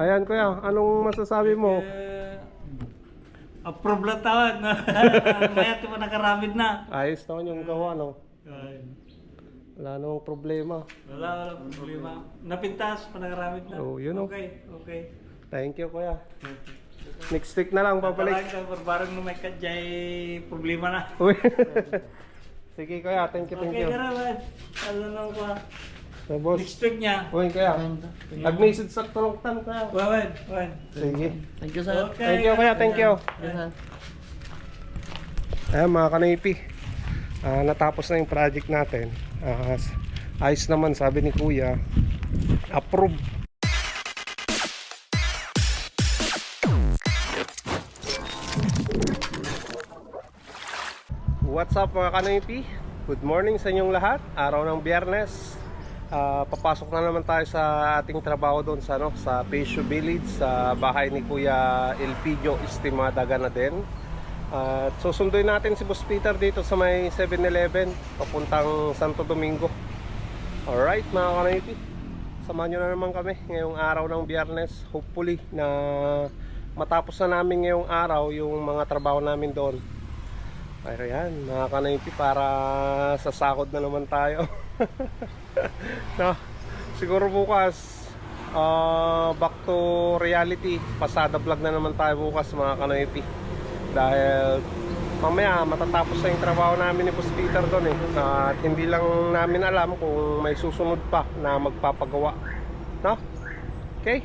Ayan kuya, anong masasabi mo? Eh, approve lang tawag na. Maya di pa nakaramid na. Ayos naman yung gawa, no? Wala namang problema. Wala, wala problema. Napintas, pa nakaramid na. Oh, yun, oh. Okay, okay. Thank you kuya. Next week na lang babalik. Parang no may kadyay problema na. Uy. Sige kuya, thank you, thank Okay, you. karaman. Ano na ko. So boss. Next week niya. Uy kuya, nag-message sa tulongtan kuya. Wawan, wawan. Sige. Thank you, sir. Okay. Thank you kuya, thank you. Yes, sir. Ayan mga kanipi, Ah, natapos na yung project natin. Ah, s- ayos naman sabi ni kuya. Approve. What's up mga kanipi? Good morning sa inyong lahat. Araw ng biyernes. Ah, papasok na naman tayo sa ating trabaho doon sa, ano, sa Pesio Village sa bahay ni Kuya Elpidio Estimada Ganaden. At susunduin natin si Boss Peter dito sa may 7-Eleven papuntang Santo Domingo. Alright mga kanipi. Samahan nyo na naman kami ngayong araw ng biyernes. Hopefully na matapos na namin ngayong araw yung mga trabaho namin doon. Ayan, mga kanaypi para sasakod na naman tayo. no, siguro bukas ah, back to reality. Pasada vlog na naman tayo bukas mga kanaypi. Dahil mamaya matatapos na yung trabaho namin ni Boss Peter doon eh. At hindi lang namin alam kung may susunod pa na magpapagawa. No? Okay?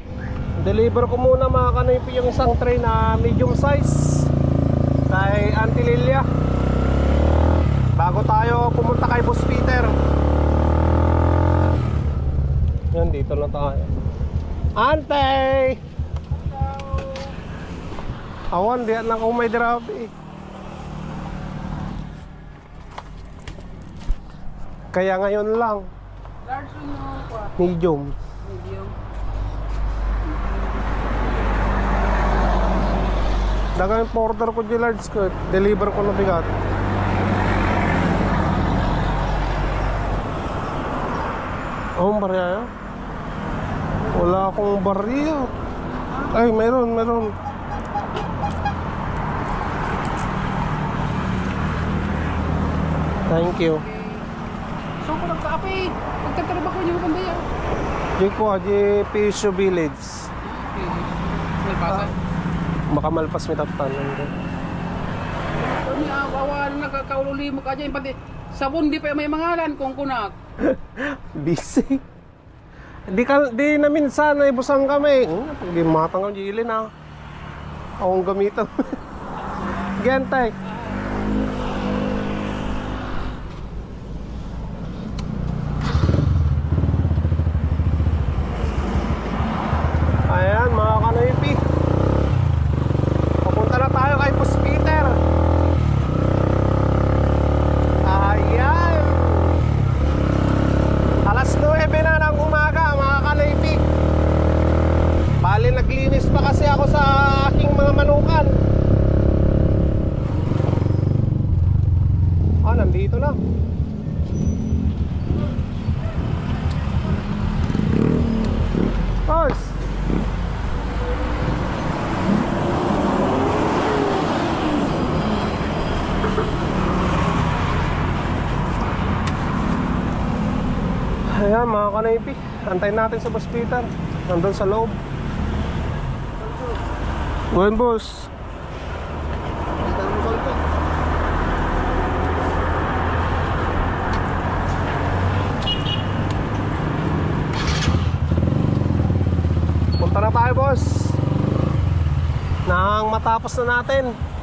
Deliver ko muna mga kanaypi yung isang tray na medium size kay Auntie Lilia. Bago tayo pumunta kay Boss Peter. Yan dito na tayo. Ante awan diyan na kung may drabe kaya ngayon lang. Large medium. Dagang order ko di large ko deliver ko na bigat Oh, barya yun? Wala akong barya. Ay, meron, meron. Thank you. So, kung nagkaapi, pagtatarba ko niyo kung bayan. Di ko, di Pisio Village. May basa. Baka malpas may taptan. Kung may awawa na nagkakaululi mo ka dyan, pati sabon di pa may mangalan kung kunak. Busy. Di ka di na minsan ay busang kami. Hmm, Di matang ang jilin na. Akong gamitan. Gentay. 180 antayin natin sa bus Peter nandun sa loob. Buwan boss. Punta na tayo boss. Nang matapos na natin.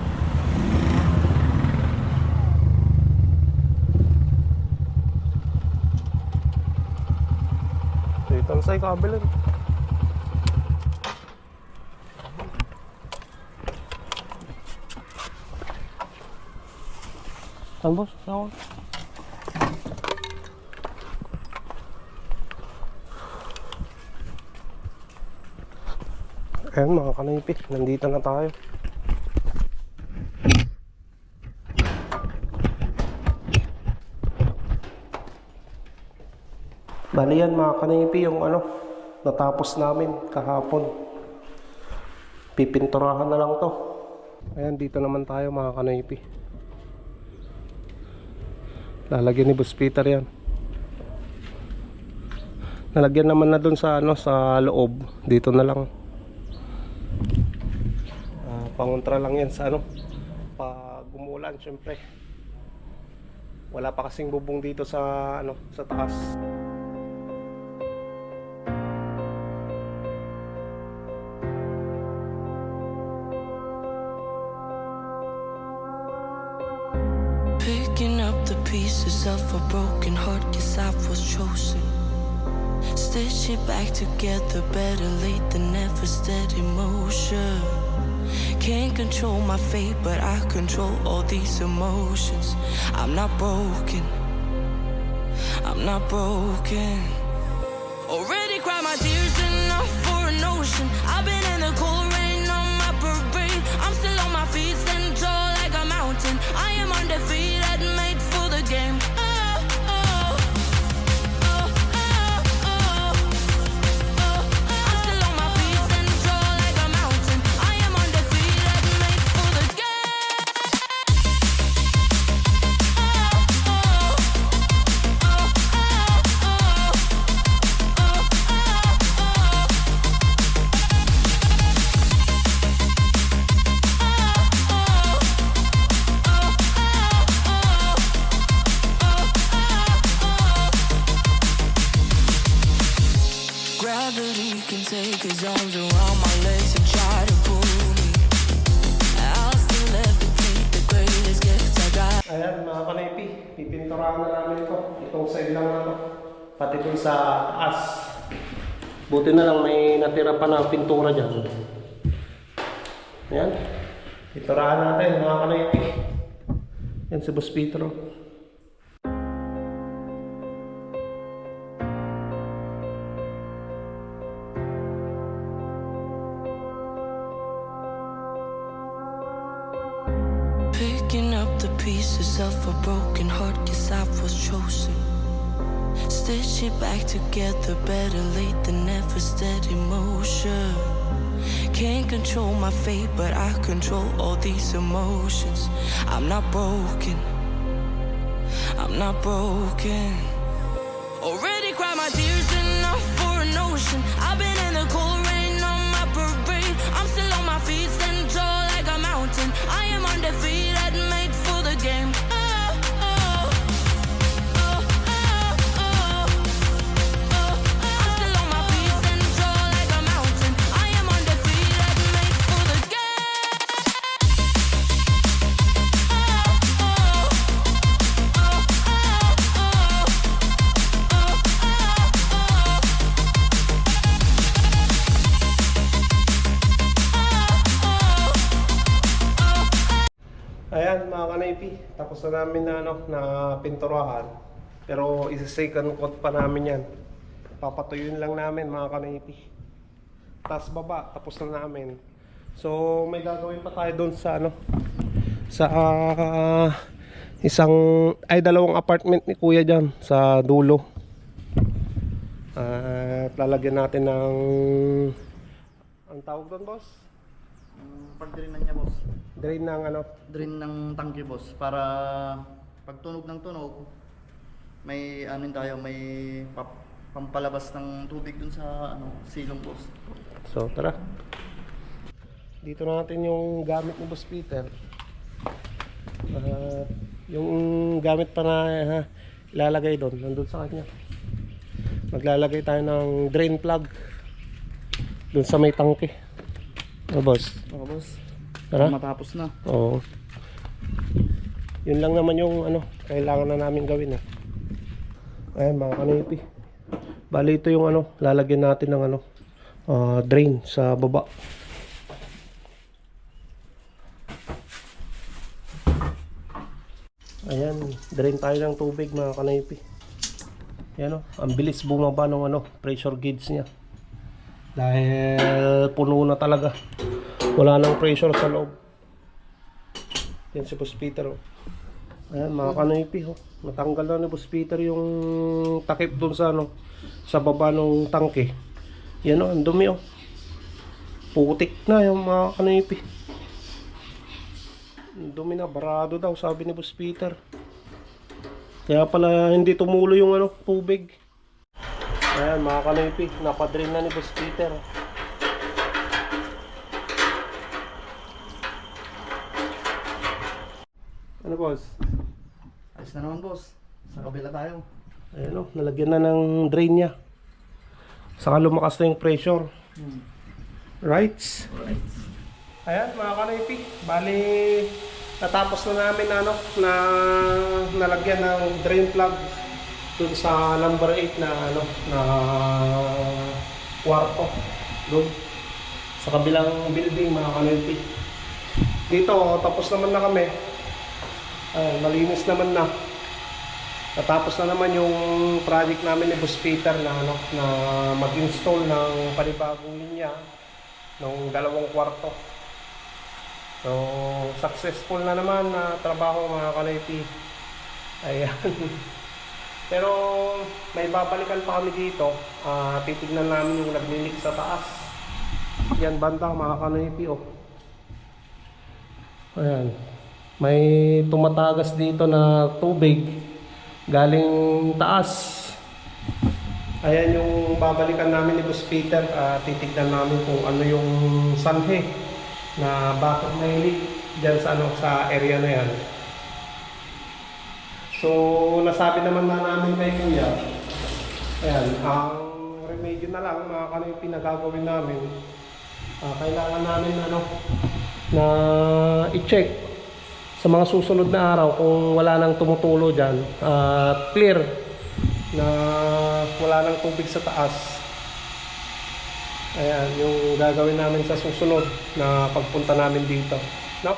Dito na sa'yo kabilan Saan boss? Saan Ayan mga kanaypi, nandito na tayo. Bali yan mga kanaypi yung ano, natapos namin kahapon. Pipinturahan na lang to. Ayan, dito naman tayo mga kanaypi. Lalagyan ni Boss Peter yan. Nalagyan naman na dun sa ano sa loob. Dito na lang. Ah, pangontra lang yan sa ano pag umulan syempre. Wala pa kasing bubong dito sa ano sa taas. Pieces of a broken heart, guess I was chosen. Stitch it back together, better late than never, steady motion. Can't control my fate, but I control all these emotions. I'm not broken, I'm not broken. Ayan mga kanaypi, pipinturahan na namin ito. Itong side lang na to. Pati dun sa taas. Buti na lang may natira pa na pintura dyan. Ayan. Pinturahan natin mga kanaypi. Yan si Boss Pedro. Broken heart, guess I was chosen. Stitch it back together, better late than never, steady motion. Can't control my fate, but I control all these emotions. I'm not broken, I'm not broken. Already cried my tears enough for an ocean. I've been tapos na namin na, ano, na pinturahan. Pero isa-second coat pa namin yan. Papatuyuin lang namin mga kanaypi. Taas baba, tapos na namin. So may gagawin pa tayo doon sa ano sa ah, isang ay dalawang apartment ni Kuya diyan sa dulo. At lalagyan natin ng ang tawag doon, boss? Pag-drain na niya boss. Drain ng ano, Drain ng tangke boss para pag tunog ng tunog may ano tayo may pap- pampalabas ng tubig dun sa ano silong boss. So, tara. Dito na natin yung gamit ni Boss Peter. Ah, yung gamit pa na ha, ilalagay doon, nandun sa kanya. Maglalagay tayo ng drain plug doon sa may tangke. O boss, Oo boss. Tara. Matapos na. oo. Yun lang naman yung ano, kailangan na namin gawin eh. Ayan mga kanipi. Bali ito yung ano, lalagyan natin ng ano, ah, drain sa baba. Ayan, drain tayo ng tubig mga kanaypi. Ayan o, ang bilis bumaba ng ano, pressure gauge niya. Dahil puno na talaga. Wala nang pressure sa loob. Yan si Boss Peter oh. Ayan mga kanaypi oh. Natanggal na ni Boss Peter yung takip dun sa ano, sa baba ng tangke. Yan oh, ang dumi oh. Putik na yung mga. Ang Dumi na, barado daw, sabi ni Boss Peter. Kaya pala hindi tumulo yung ano, tubig. Ayan, mga kanipi, napadrin na ni Boss Peter. Ano boss? Ayos na naman boss. Sa kabila tayo. Ayan o, nalagyan na ng drain niya. Saka lumakas na yung pressure. Rights? Ayan mga kanaypi, bali natapos na namin ano, na nalagyan ng drain plug dun sa number 8 na ano, na kwarto. Dun. Sa kabilang building mga kanaypi. Dito, tapos naman na kami. Ayan, malinis naman na. Natapos na naman yung project namin ni Boss Peter na ano na mag-install ng panibagong linya ng dalawang kwarto. So, successful na naman na trabaho mga kanaypi. Ayan. Pero may babalikan pa kami dito. Ah, titignan namin yung naglilik sa taas. Yan banda mga kanaypi oh. Ayan. May tumatagas dito na tubig galing taas. Ayan yung babalikan namin ni Boss Peter. Ah, titignan namin kung ano yung sanhe na bakit may leak dyan sa, ano, sa area na yan. So, nasabi naman na namin kay Kuya, ayan, ang remedyo na lang, mga kano yung pinagagawin namin, ah, kailangan namin ano, na i-check sa mga susunod na araw kung wala nang tumutulo dyan at clear na wala nang tubig sa taas. Ayan yung gagawin namin sa susunod na pagpunta namin dito. No?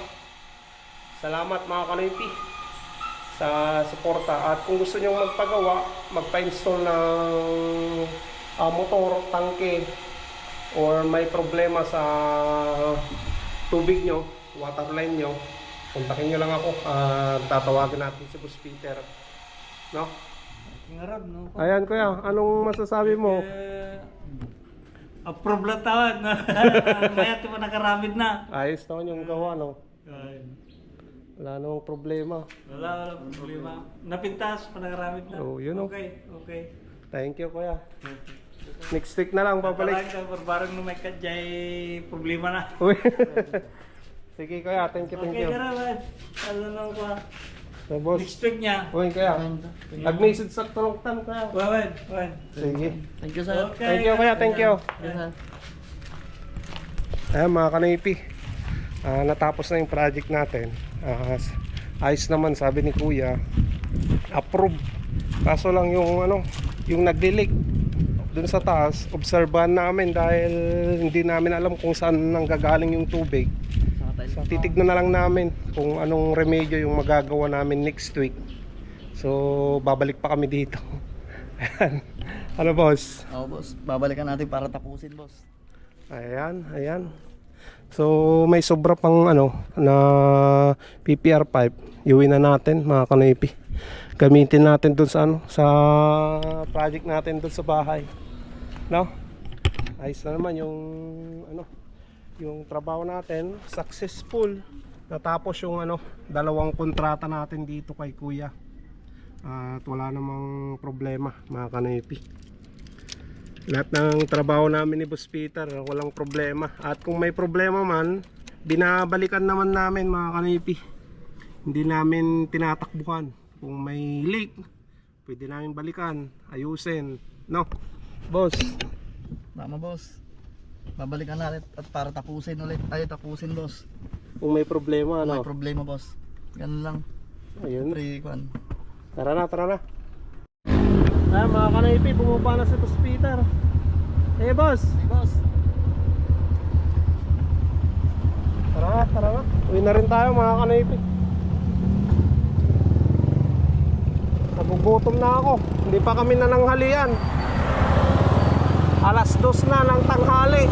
salamat mga kanipi sa suporta at kung gusto nyo magpagawa magpa-install ng ah, motor, tangke or may problema sa tubig nyo water line nyo kontakin nyo lang ako at tatawagan natin si Boss Peter no? Ngarab, no? ayan kuya anong masasabi mo? Eh, approve lang tawad. No? Mayat mo nakaramid na. ayos naman yung gawa no? Ay, wala namang problema Wala, wala problema. Napintas, panakaramid na. Oh, yun, oh. Okay, okay. thank you kuya next week na lang babalik. Barbarang no may kadyay problema na. Uy. sige kuya thank you thank Okay, you karawan. Ano na ko. so, boss Next week niya. Uy kuya nag-message sa tuloktan kuya Wawan, wawan. sige Thank you sir. Okay. thank you kuya thank you Yes, sir. Ayan mga kanipi Ah, Natapos na yung project natin S- Ayos naman sabi ni kuya. Approve. Kaso lang yung ano Yung naglilik Dun sa taas Obserbahan namin dahil Hindi namin alam kung saan nanggagaling yung tubig. So, Titignan na lang namin Kung anong remedyo yung magagawa namin next week. So babalik pa kami dito. Ayan. Ano boss? Oo boss, babalikan natin para tapusin boss. Ayan, ayan. So may sobra pang ano na PPR pipe. Iuwi na natin mga kanipi. Gamitin natin dun sa ano sa project natin dun sa bahay. No? Ayos na naman yung ano yung trabaho natin successful. Natapos yung ano dalawang kontrata natin dito kay Kuya. At wala namang problema mga kanipi lahat ng trabaho namin ni Boss Peter walang problema at kung may problema man binabalikan naman namin mga kanipi hindi namin tinatakbuhan kung may leak pwede namin balikan ayusin no boss Tama boss. Babalikan natin at para tapusin ulit. Ay tapusin boss. kung may problema May ano problema boss. Ganun lang. ayun Pre, tara na tara na ay mga kanipi bumaba na si Boss Peter eh boss Hey boss. Tara tara na. Uwi na rin tayo mga kanipi. Nagugutom na ako. Hindi pa kami nananghalian. Alas dos na ng tanghali.